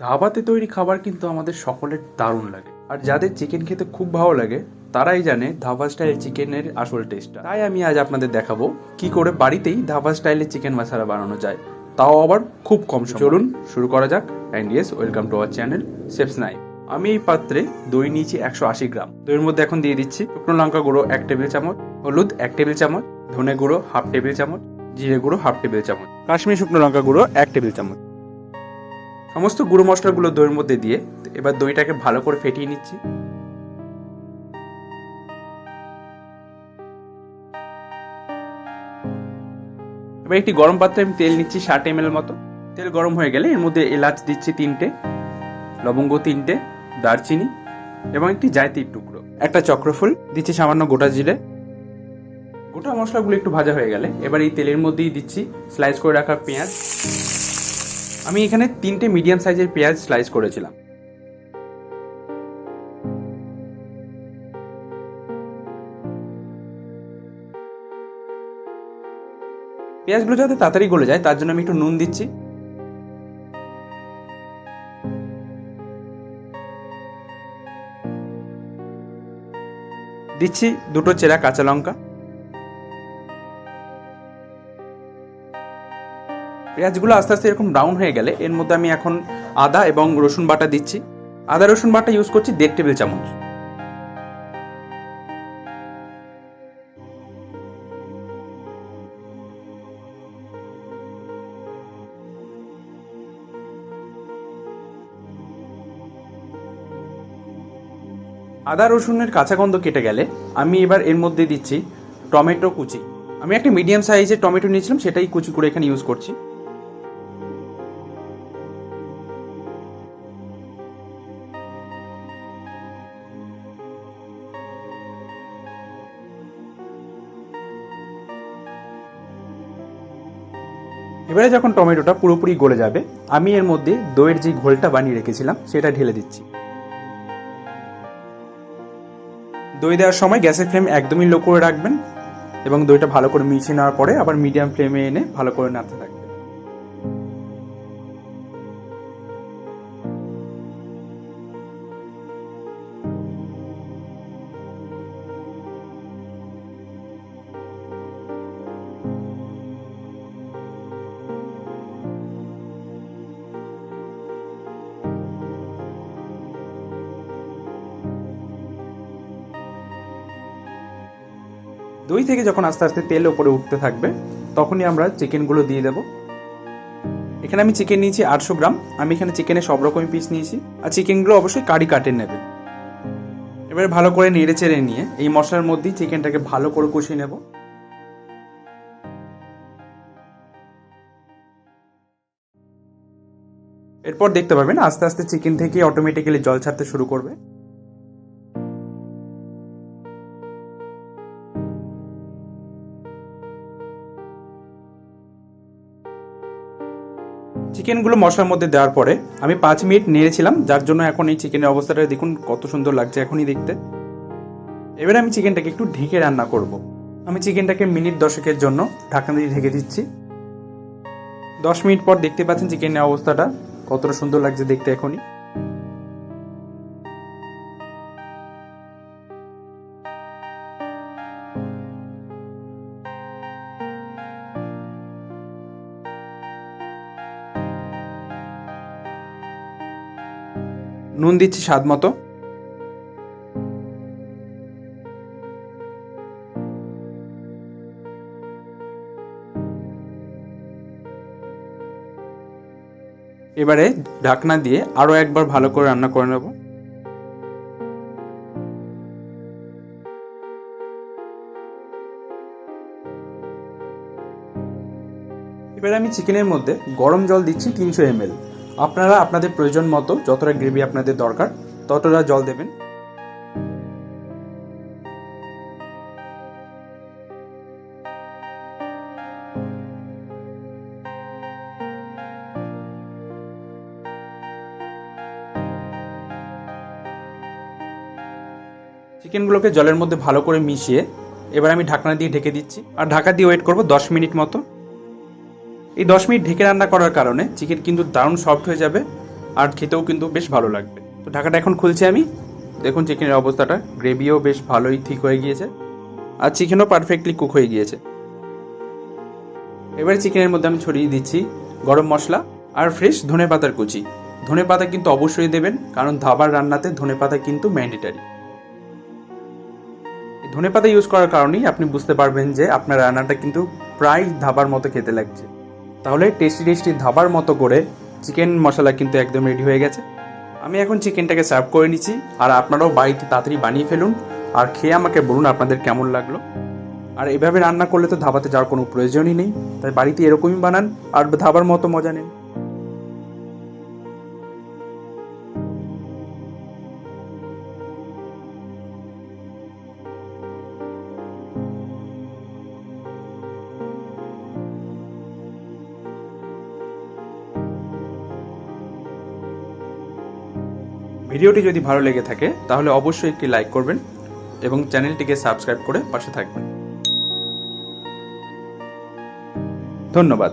ধাবাতে তৈরি খাবার কিন্তু আমাদের সকলের দারুণ লাগে। আর যাদের চিকেন খেতে খুব ভালো লাগে, তারাই জানে ধাবা স্টাইল চিকেনের আসল টেস্টটা তাই আমি আজ আপনাদের দেখাবো কি করে বাড়িতেই ধাবা স্টাইলের চিকেন মশলা বানানো যায়। তাও আবার খুব কম। চলুন শুরু করা যাক। And yes welcome to our channel chef's knife আমি এই পাত্রে দই নিয়েছি একশো আশি গ্রাম। দইয়ের মধ্যে এখন দিয়ে দিচ্ছি শুকনো লঙ্কা গুঁড়ো এক টেবিল চামচ, হলুদ এক টেবিল চামচ, ধনে গুঁড়ো হাফ টেবিল চামচ, জিরে গুঁড়ো হাফ টেবিল চামচ। কাশ্মীরি শুকনো লঙ্কা গুঁড়ো এক টেবিল চামচ। সমস্ত গুঁড়ো মশলাগুলো দইয়ের মধ্যে দিয়ে এবার দইটাকে ভালো করে ফেটিয়ে নিচ্ছি। এবার একটি গরম পাত্রে আমি তেল নিচ্ছি ষাট এম মতো। তেল গরম হয়ে গেলে এর মধ্যে এলাচ দিচ্ছি তিনটে, লবঙ্গ তিনটে, দারচিনি এবং একটি জায়তির টুকরো। একটা চক্রফুল দিচ্ছি সামান্য গোটা জিরে। গোটা মশলাগুলো একটু ভাজা হয়ে গেলে এবার এই তেলের মধ্যেই দিচ্ছি স্লাইস করে রাখা পেঁয়াজ। আমি এখানে তিনটে মিডিয়াম সাইজের পেঁয়াজ স্লাইস করেছিলাম। পেঁয়াজগুলো যাতে তাড়াতাড়ি গলে যায়, তার জন্য আমি একটু নুন দিচ্ছি। দিচ্ছি দুটো চেরা কাঁচা লঙ্কা। পেঁয়াজগুলো আস্তে আস্তে এরকম ব্রাউন হয়ে গেলে এর মধ্যে আমি এখন আদা এবং রসুন বাটা দিচ্ছি। আদা, রসুন বাটা ইউজ করছি দেড় টেবিল চামচ। আদা, রসুনের কাঁচা গন্ধ কেটে গেলে আমি এবার এর মধ্যে দিচ্ছি টমেটো কুচি। আমি একটা মিডিয়াম সাইজের টমেটো নিয়েছিলাম, সেটাই কুচি করে এখানে ইউজ করছি। এবারে যখন টমেটোটা পুরোপুরি গলে যাবে, আমি এর মধ্যে দইয়ের যে ঘোলটা বানিয়ে রেখেছিলাম, সেটা ঢেলে দিচ্ছি। দই দেওয়ার সময় গ্যাসের ফ্লেম একদমই লো করে রাখবেন এবং দইটা ভালো করে মিশিয়ে নেওয়ার পরে আবার মিডিয়াম ফ্লেমে এনে ভালো করে নাড়তে থাকবেন। দই থেকে যখন আস্তে আস্তে তেল ওপরে উঠতে থাকবে, তখনই আমরা চিকেনগুলো দিয়ে দেবো। এখানে আমি চিকেন নিয়েছি আটশো গ্রাম। আমি এখানে চিকেনের সব রকমই পিস নিয়েছি। আর চিকেনগুলো অবশ্যই কারি কাটে নেবে। এবারে ভালো করে নেড়ে চেড়ে নিয়ে এই মশলার মধ্যেই চিকেনটাকে ভালো করে কষিয়ে নেব। এরপর দেখতে পাবেন আস্তে আস্তে চিকেন থেকে অটোমেটিক্যালি জল ছাড়তে শুরু করবে। চিকেনগুলো মশলার মধ্যে দেওয়ার পরে আমি পাঁচ মিনিট নেড়েছিলাম যার জন্য এখন এই চিকেনের অবস্থাটা দেখুন কত সুন্দর লাগছে এখনই দেখতে। এবারে আমি চিকেনটাকে একটু ঢেকে রান্না করব। আমি চিকেনটাকে মিনিট দশকের জন্য ঢাকা দিয়ে ঢেকে দিচ্ছি। দশ মিনিট পর দেখতে পাচ্ছেন চিকেনের অবস্থাটা কতটা সুন্দর লাগছে দেখতে এখনই। নুন দিচ্ছি স্বাদ মতো। এবারে ঢাকনা দিয়ে আরও একবার ভালো করে রান্না করে নেব। এবারে আমি চিকেনের মধ্যে গরম জল দিচ্ছি তিনশো এমএল আপনারা আপনাদের প্রয়োজন মতো যতটা গ্রেভি আপনাদের দরকার, ততটা জল দেবেন। চিকেনগুলোকে জলের মধ্যে ভালো করে মিশিয়ে এবার আমি ঢাকনা দিয়ে ঢেকে দিচ্ছি। আর ঢাকা দিয়ে ওয়েট করব দশ মিনিট মতো। এই দশ মিনিট ঢেকে রান্না করার কারণে চিকেন কিন্তু দারুণ সফট হয়ে যাবে আর খেতেও কিন্তু বেশ ভালো লাগবে। তো ঢাকাটা এখন খুলছি আমি। দেখুন চিকেনের অবস্থাটা। গ্রেভিও বেশ ভালোই ঠিক হয়ে গিয়েছে আর চিকেনও পারফেক্টলি কুক হয়ে গিয়েছে। এবারে চিকেনের মধ্যে আমি ছড়িয়ে দিচ্ছি গরম মশলা আর ফ্রেশ ধনে পাতার কুচি। ধনে পাতা কিন্তু অবশ্যই দেবেন, কারণ ধাবার রান্নাতে ধনে পাতা কিন্তু ম্যান্ডেটারি ধনে পাতা ইউজ করার কারণেই আপনি বুঝতে পারবেন যে আপনার রান্নাটা কিন্তু প্রায় ধাবার মতো খেতে লাগছে। তাহলে টেস্টি টেস্টি ধাবার মতো করে চিকেন মশলা কিন্তু একদম রেডি হয়ে গেছে। আমি এখন চিকেনটাকে সার্ভ করে নিচ্ছি, আর আপনারাও বাড়িতে তাড়াতাড়ি বানিয়ে ফেলুন, আর খেয়ে আমাকে বলুন আপনাদের কেমন লাগল। আর এভাবে রান্না করলে তো ধাবাতে যাওয়ার কোনো প্রয়োজনই নেই, তাই বাড়িতে এরকমই বানান, আর ধাবার মতো মজা নেন। ভিডিওটি যদি ভালো লেগে থাকে, তাহলে অবশ্যই একটি লাইক করবেন এবং চ্যানেলটিকে সাবস্ক্রাইব করে পাশে থাকবেন। ধন্যবাদ।